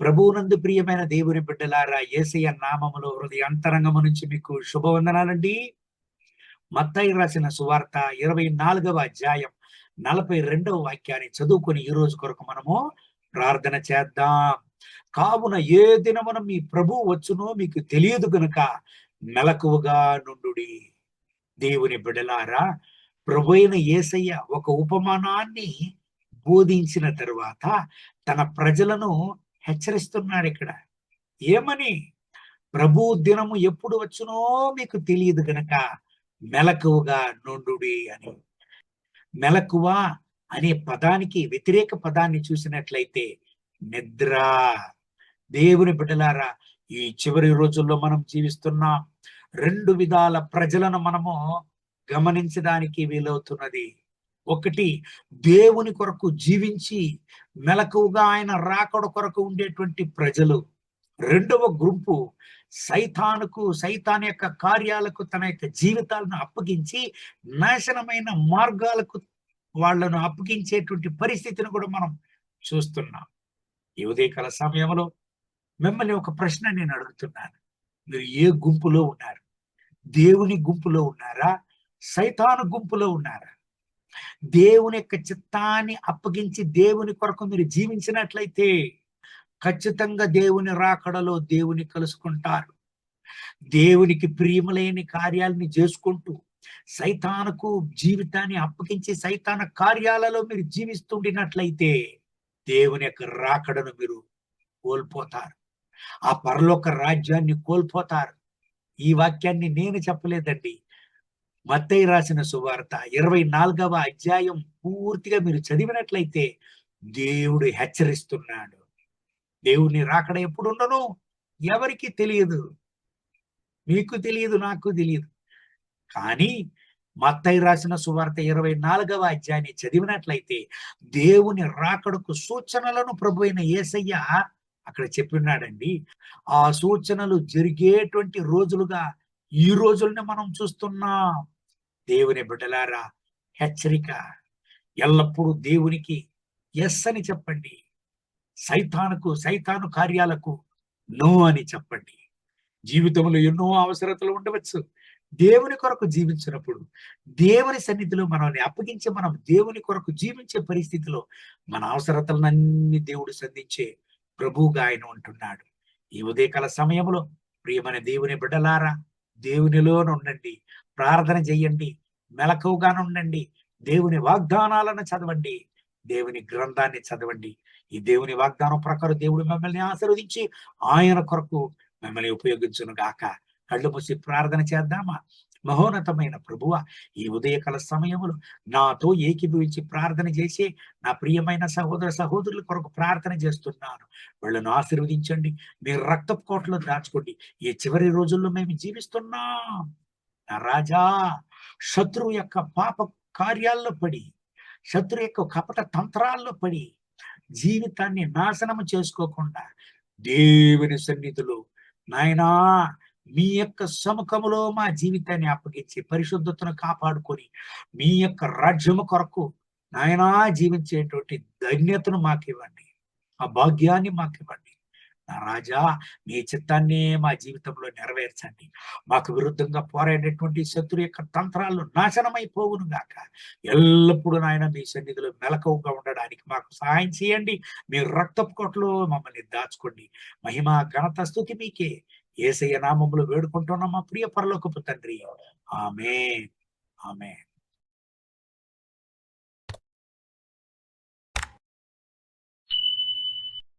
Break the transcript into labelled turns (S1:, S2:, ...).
S1: ప్రభువునందు ప్రియమైన దేవుని బిడ్డలారా ఏసయ్య నామములో హృదయ అంతరంగము నుంచి మీకు శుభవందనాలండి. మత్తయి రాసిన సువార్త ఇరవై నాలుగవ అధ్యాయం నలభై రెండవ వాక్యాన్ని చదువుకొని ఈ రోజు కొరకు మనము ప్రార్థన చేద్దాం. కావున ఏ దినమున మీ ప్రభు వచ్చునో మీకు తెలియదు గనుక మెలకువగా నుండుడి. దేవుని బిడలారా ప్రభు అయిన ఏసయ్య ఒక ఉపమానాన్ని బోధించిన తరువాత తన ప్రజలను హెచ్చరిస్తున్నాడు ఇక్కడ. ఏమని? ప్రభు దినము ఎప్పుడు వచ్చునో మీకు తెలియదు గనక మెలకువగా నుండుడి అని. మెలకువ అనే పదానికి వ్యతిరేక పదాన్ని చూసినట్లయితే నిద్ర. దేవుని బిడ్డలారా ఈ చివరి రోజుల్లో మనం జీవిస్తున్నాం. రెండు విధాల ప్రజలను మనము గమనించడానికి వీలవుతున్నది. ఒకటి దేవుని కొరకు జీవించి మెలకువగా ఆయన రాకడ కొరకు ఉండేటువంటి ప్రజలు. రెండవ గుంపు సైతానుకు సైతాన్ యొక్క కార్యాలకు తన యొక్క జీవితాలను అప్పగించి నాశనమైన మార్గాలకు వాళ్ళను అప్పగించేటువంటి పరిస్థితిని కూడా మనం చూస్తున్నాం. ఈ ఉదయకాల సమయంలో మిమ్మల్ని ఒక ప్రశ్న నేను అడుగుతున్నాను. మీరు ఏ గుంపులో ఉన్నారు? దేవుని గుంపులో ఉన్నారా? సైతాను గుంపులో ఉన్నారా? దేవుని యొక్క చిత్తాన్ని అప్పగించి దేవుని కొరకు మీరు జీవించినట్లయితే ఖచ్చితంగా దేవుని రాకడలో దేవుని కలుసుకుంటారు. దేవునికి ప్రియములైన కార్యాలని చేసుకుంటూ సైతానకు జీవితాన్ని అప్పగించి సైతాన కార్యాలలో మీరు జీవిస్తుండినట్లయితే దేవుని యొక్క రాకడను మీరు కోల్పోతారు. ఆ పరలోక రాజ్యాన్ని కోల్పోతారు. ఈ వాక్యాన్ని నేను చెప్పలేదండి. మత్తయి రాసిన సువార్త ఇరవై నాలుగవ అధ్యాయం పూర్తిగా మీరు చదివినట్లయితే దేవుడు హెచ్చరిస్తున్నాడు. దేవుని రాకడ ఎప్పుడు ఉండను? ఎవరికి తెలియదు. మీకు తెలియదు నాకు తెలియదు. కానీ మత్తయి రాసిన సువార్త ఇరవై నాలుగవ అధ్యాయాన్ని చదివినట్లయితే దేవుని రాకడకు సూచనలను ప్రభు అయిన ఏసయ్య అక్కడ చెప్పిన్నాడండి ఆ సూచనలు జరిగేటువంటి రోజులుగా ఈ రోజుల్ని మనం చూస్తున్నాం. దేవుని బిడ్డలారా హెచ్చరిక. ఎల్లప్పుడూ దేవునికి ఎస్ అని చెప్పండి. సైతానుకు సైతాను కార్యాలకు నో అని చెప్పండి. జీవితంలో ఎన్నో అవసరతలు ఉండవచ్చు. దేవుని కొరకు జీవించినప్పుడు దేవుని సన్నిధిలో మనల్ని అప్పగించి మనం దేవుని కొరకు జీవించే పరిస్థితిలో మన అవసరతలనన్ని దేవుడు సంధించే ప్రభువుగా ఆయన ఉంటున్నాడు. ఈ ఉదయకాల సమయంలో ప్రియమైన దేవుని బిడ్డలారా దేవునిలో ఉండండి. ప్రార్థన చెయ్యండి మెలకువగా ఉండండి. దేవుని వాగ్దానాలను చదవండి. దేవుని గ్రంథాన్ని చదవండి. ఈ దేవుని వాగ్దానం ప్రకారం దేవుడు మిమ్మల్ని ఆశీర్వదించి ఆయన కొరకు మిమ్మల్ని ఉపయోగించును గాక. కళ్ళు మూసి ప్రార్థన చేద్దామా? మహోన్నతమైన ప్రభువ ఈ ఉదయకాల సమయంలో నాతో ఏకీభవించి ప్రార్థన చేసి నా ప్రియమైన సహోదర సహోదరుల కొరకు ప్రార్థన చేస్తున్నాను. వాళ్ళను ఆశీర్వదించండి. మీరు రక్తపు కోటలో దాచుకోండి. ఈ చివరి రోజుల్లో మేము జీవిస్తున్నాం. నా రాజా శత్రువు యొక్క పాప కార్యాల్లో పడి శత్రు యొక్క కపట తంత్రాల్లో పడి జీవితాన్ని నాశనం చేసుకోకుండా దేవుని సన్నిధిలో నాయనా మీ యొక్క సముఖములో మా జీవితాన్ని అప్పగించి పరిశుద్ధతను కాపాడుకొని మీ యొక్క రాజ్యము కొరకు నాయనా జీవించేటువంటి ధన్యతను మాకు ఇవ్వండి ఆ భాగ్యాన్ని మాకు ఇవ్వండి రాజా మీ చిత్తాన్నే మా జీవితంలో నెరవేర్చండి. మాకు విరుద్ధంగా పోరాడేటువంటి శత్రు యొక్క తంత్రాలు నాశనమైపోవును గాక. ఎల్లప్పుడూ నాయన మీ సన్నిధిలో మెలకువగా ఉండడానికి మాకు సహాయం చేయండి. మీ రక్తపు కొట్లో మమ్మల్ని దాచుకోండి. మహిమ ఘనత స్థుతి మీకే. ఏసయ్య నామములు వేడుకుంటున్నాం మా ప్రియ పరలోకపు తండ్రి. ఆమె ఆమె